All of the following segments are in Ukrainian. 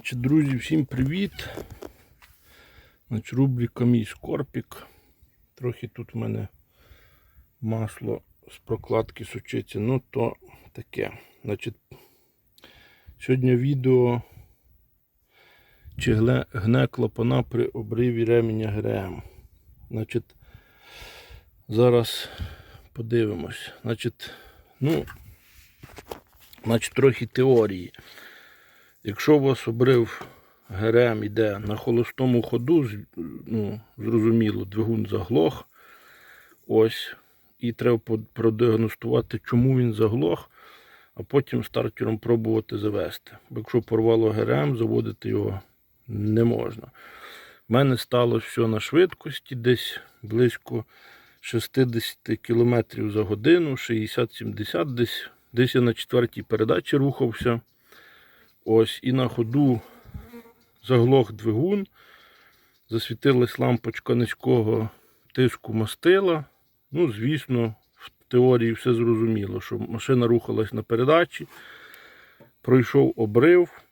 Значить, Друзі, всім привіт. Значить, Рубрика мій скорпік. Трохи тут в мене масло з прокладки сучиться. Ну то таке. Значить, Сьогодні відео чи гне клапана при обриві ременя ГРМ. Значить, Зараз подивимось. Значить, ну, значить, трохи теорії. Якщо у вас обрив ГРМ йде на холостому ходу, ну, зрозуміло, двигун заглох. Ось. І треба продіагностувати, чому він заглох, а потім стартером пробувати завести. Бо якщо порвало ГРМ, заводити його не можна. У мене сталося все на швидкості, десь близько 60 км за годину, 60-70 десь. Десь я на четвертій передачі рухався. Ось, і на ходу заглох двигун, засвітилась лампочка низького тиску мастила. Ну, звісно, в теорії все зрозуміло, що машина рухалась на передачі, пройшов обрив,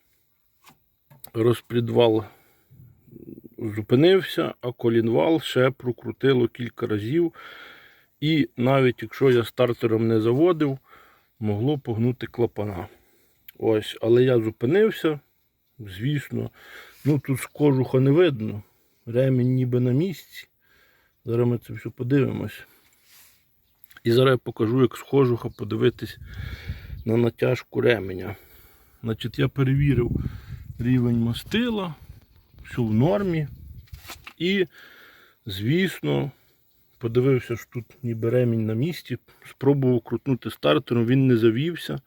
розпредвал зупинився, а колінвал ще прокрутило кілька разів. І навіть якщо я стартером не заводив, могло погнути клапана. Ось, але я зупинився, звісно. Ну тут з кожуха не видно. Ремінь ніби на місці. Зараз ми це все подивимось. І зараз я покажу, як з кожуха подивитись на натяжку ременя. Значить, я перевірив рівень мастила, все в нормі. І, звісно, подивився, що тут ніби ремінь на місці. Спробував крутнути стартером, він не завівся.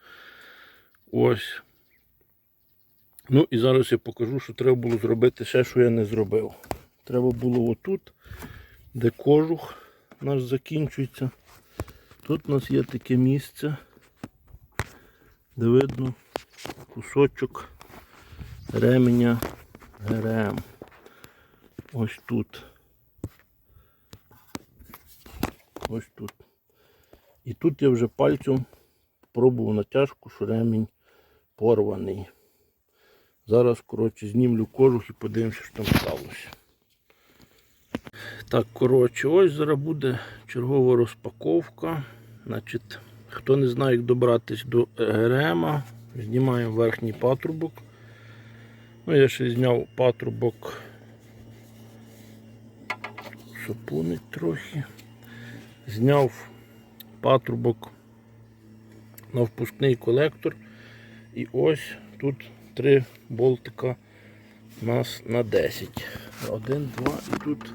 Ось. Ну і зараз я покажу, що треба було зробити ще, що я не зробив. Треба було отут, де кожух наш закінчується. Тут у нас є таке місце, де видно кусочок ременя ГРМ. Ось тут. Ось тут. І тут я вже пальцем пробував натяжку, що ремінь порваний. Зараз, коротше, знімлю кожух і подивимося, що там сталося. Так, коротше, ось зараз буде чергова розпаковка. Значить, хто не знає, як добратися до ГРМ, знімаємо верхній патрубок. Ну, я ще зняв патрубок. Сопунить трохи. Зняв патрубок на впускний колектор. І ось тут три болтика у нас на 10. Один, два і тут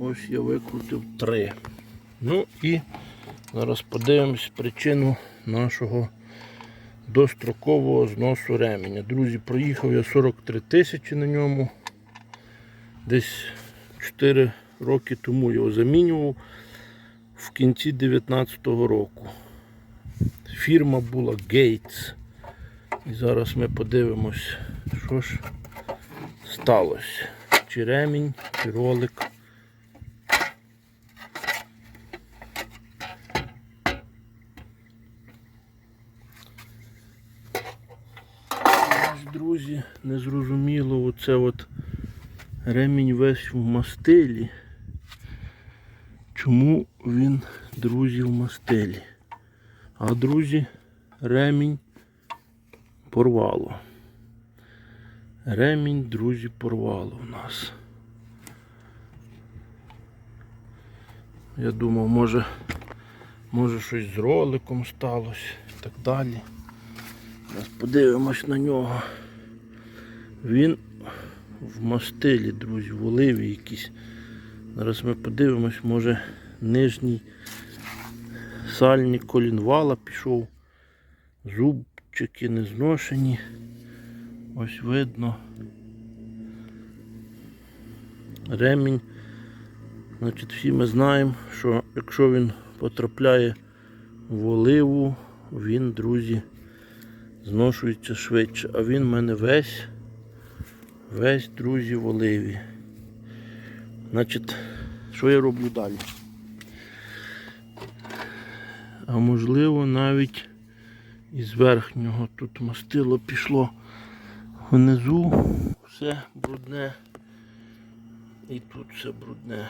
ось я викрутив три. Ну і зараз подивимось причину нашого дострокового зносу ременя. Друзі, проїхав я 43 тисячі на ньому. Десь 4 роки тому його замінював в кінці 2019 року. Фірма була Gates. І зараз ми подивимось, що ж сталося. Чи ремінь, чи ролик. Друзі, незрозуміло, оце от ремінь весь в мастилі. Чому він, друзі, в мастилі? А друзі, ремінь порвало. Ремінь, друзі, порвало в нас. Я думав, може, може щось з роликом сталося і так далі. Зараз подивимось на нього. Він в мастилі, друзі, в оливі якісь. Зараз ми подивимось, може нижній сальник колінвала пішов. Зубчики не зношені. Ось видно. Ремінь. Значить, всі ми знаємо, що якщо він потрапляє в оливу, він, друзі, зношується швидше. А він в мене весь, весь, друзі, в оливі. Значить, що я роблю далі? А можливо навіть із верхнього тут мастило пішло внизу, все брудне. І тут все брудне.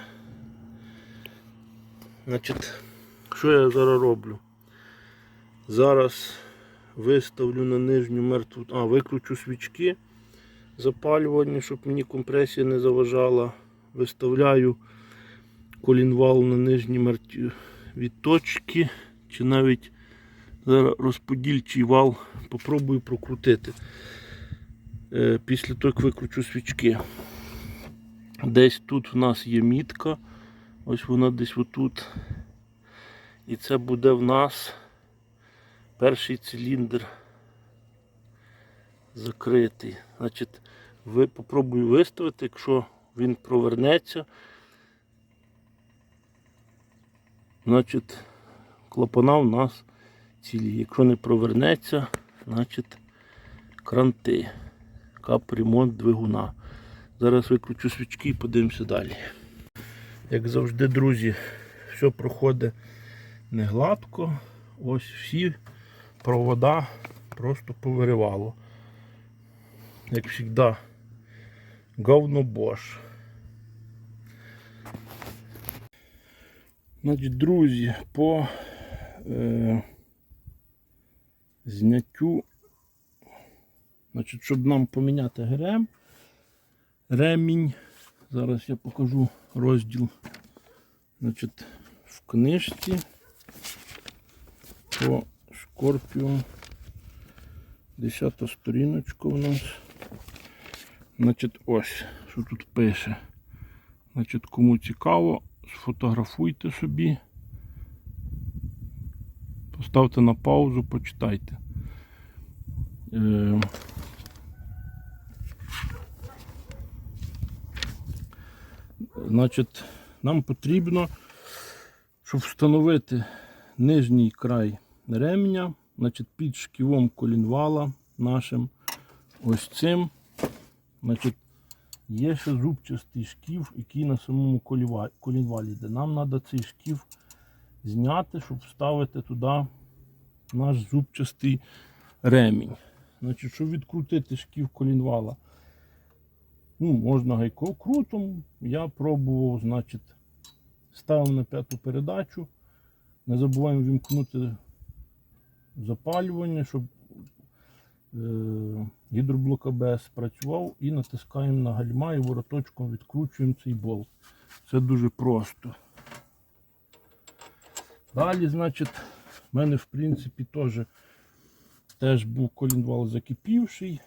Значить, що я зараз роблю? Зараз виставлю на нижню мертву. А, виключу свічки запалювальні, щоб мені компресія не заважала. Виставляю колінвал на нижні мертві точки. Чи навіть зараз розподільчий вал попробую прокрутити. Е, Після того, як викручу свічки. Десь тут в нас є мітка. Ось вона десь отут. І це буде в нас перший циліндр закритий. Значить, ви попробую виставити, якщо він провернеться. Значить, клапана в нас цілі. Якщо не провернеться, значить кранти. Капремонт двигуна. Зараз виключу свічки і подивимося далі. Як завжди, друзі, все проходить не гладко. Ось всі провода просто повиривало. Як завжди, говно бош. Значить, друзі, по е, зняттю, значить, щоб нам поміняти ГРМ, ремінь. Зараз я покажу розділ значить, в книжці по Скорпіо. Десята сторіночка у нас. Значить, ось, що тут пише. Значить, кому цікаво, сфотографуйте собі. Поставте на паузу, почитайте. Е, Значить, нам потрібно, щоб встановити нижній край ремня, значить, під шківом колінвала нашим ось цим. Значить, є ще зубчастий шків, який на самому колінвалі йде. Нам треба цей шків зняти, щоб вставити туди наш зубчастий ремінь. Значить, щоб відкрутити шків колінвала, ну, можна гайкокрутом. Я пробував, значить, ставив на п'яту передачу. Не забуваємо вімкнути запалювання, щоб е, гідроблок АБС спрацював і натискаємо на гальма і вороточком відкручуємо цей болт. Це дуже просто. Далі, значить, в мене в принципі теж, теж був колінвал закипівший.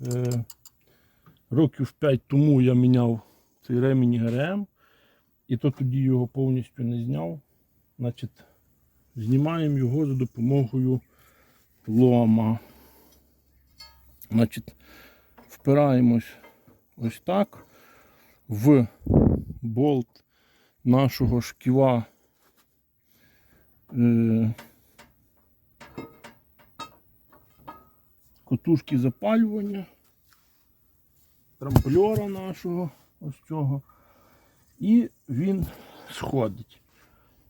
Е, років 5 тому я міняв цей ремінь ГРМ, і то тоді його повністю не зняв. Значить, знімаємо його за допомогою лома. Значить, впираємось ось так в болт нашого шківа. Е, Котушки запалювання, трамплера нашого ось цього. І він сходить.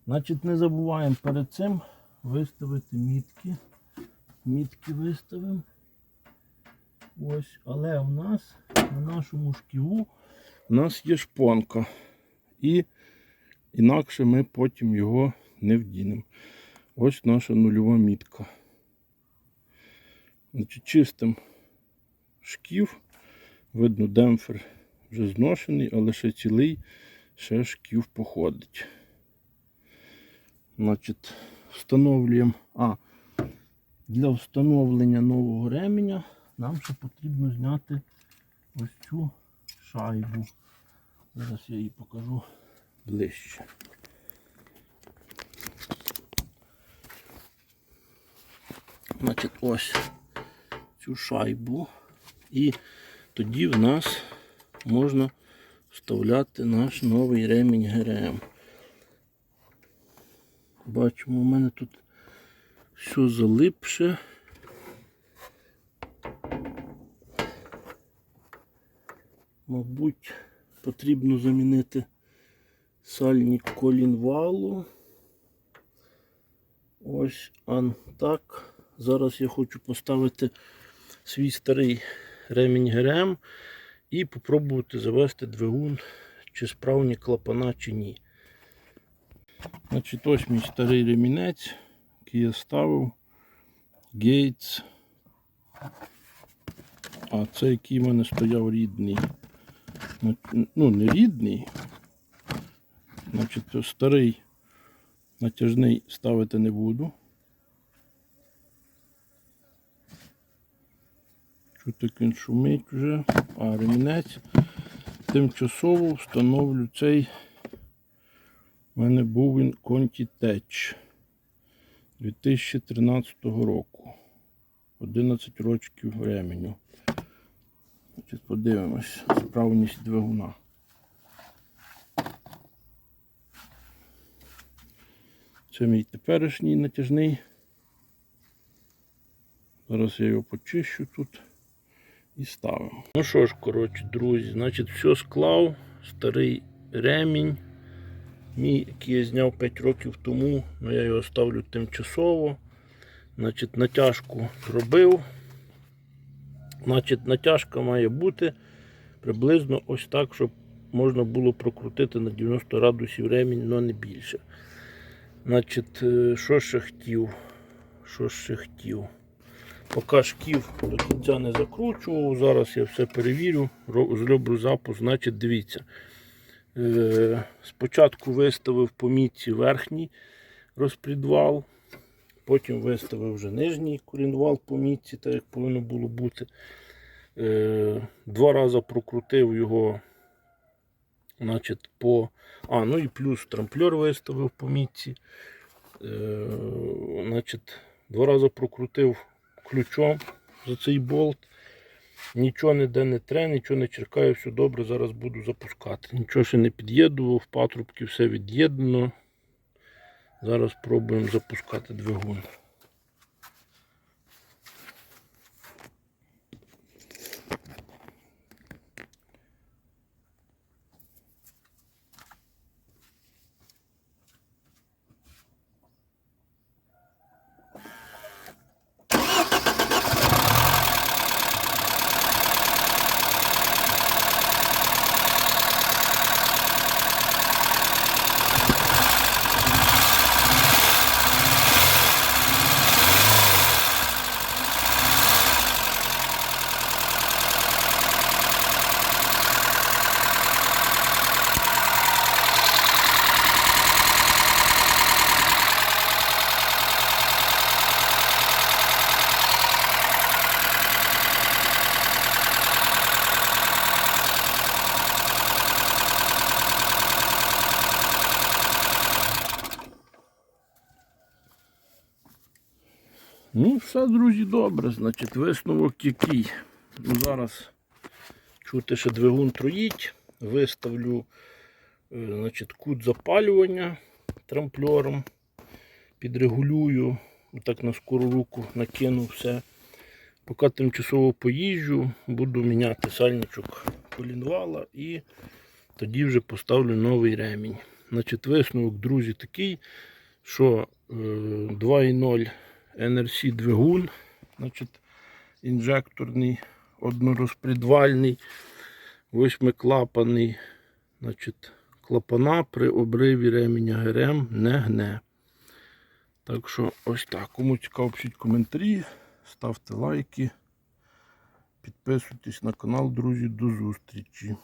Значить, не забуваємо перед цим виставити мітки. Мітки виставимо. Ось, але у нас на нашому шківу у нас є шпонка. І інакше ми потім його не вдінемо. Ось наша нульова мітка. Значить, чистим шків. Видно, демпфер вже зношений, але ще цілий, ще шків походить. Значить, встановлюємо. А, для встановлення нового ременя нам ще потрібно зняти ось цю шайбу. Зараз я її покажу ближче. Значить, ось цю шайбу. І тоді в нас можна вставляти наш новий ремінь ГРМ. Бачимо, у мене тут все залипше. Мабуть, потрібно замінити сальник колінвалу. Ось ан так. Зараз я хочу поставити свій старий ремінь ГРМ і попробувати завести двигун чи справні клапана, чи ні. Значить, ось мій старий ремінець, який я ставив. Гейтс. А це який в мене стояв рідний. Ну, не рідний. Значить, старий натяжний ставити не буду. Як він шумить вже. А ремінець. Тимчасово встановлю цей. У мене був він Conti Tech 2013 року. 11 років ременю. Подивимось справність двигуна. Це мій теперішній натяжний. Зараз я його почищу тут і ставимо. Ну що ж, коротше, друзі, значить, все склав, старий ремінь. Мій, який я зняв 5 років тому, але я його ставлю тимчасово. Значить, натяжку зробив. Значить, натяжка має бути приблизно ось так, щоб можна було прокрутити на 90 градусів ремінь, але не більше. Значить, е, що ще хотів? Що ще хотів? Поки шків до кінця не закручував, зараз я все перевірю, зроблю запуск. Значить, дивіться. Е, Спочатку виставив по мітці верхній розпредвал, потім виставив вже нижній колінвал по мітці, так як повинно було бути. Е, Два рази прокрутив його значить, по. А, ну і плюс трамплер виставив по мітці. Е, значить, два рази прокрутив ключом за цей болт. Нічого ніде не тре, нічого не черкаю, все добре, зараз буду запускати. Нічого ще не під'єднував, патрубки все від'єднано. Зараз пробуємо запускати двигун. Ну, все, друзі, добре. Значить, висновок який. Ну, зараз чути, що двигун троїть. Виставлю е, значить, кут запалювання трамплером. Підрегулюю. Отак на скору руку накину все. Поки тимчасово поїжджу, буду міняти сальничок колінвала і тоді вже поставлю новий ремінь. Значить, висновок, друзі, такий, що е, 2.0 NRC двигун, значить, інжекторний, однорозпредвальний, восьмиклапаний, значить, клапана при обриві ременя ГРМ не гне. Так що ось так. Кому цікаво, пишіть коментарі, ставте лайки, підписуйтесь на канал, друзі. До зустрічі.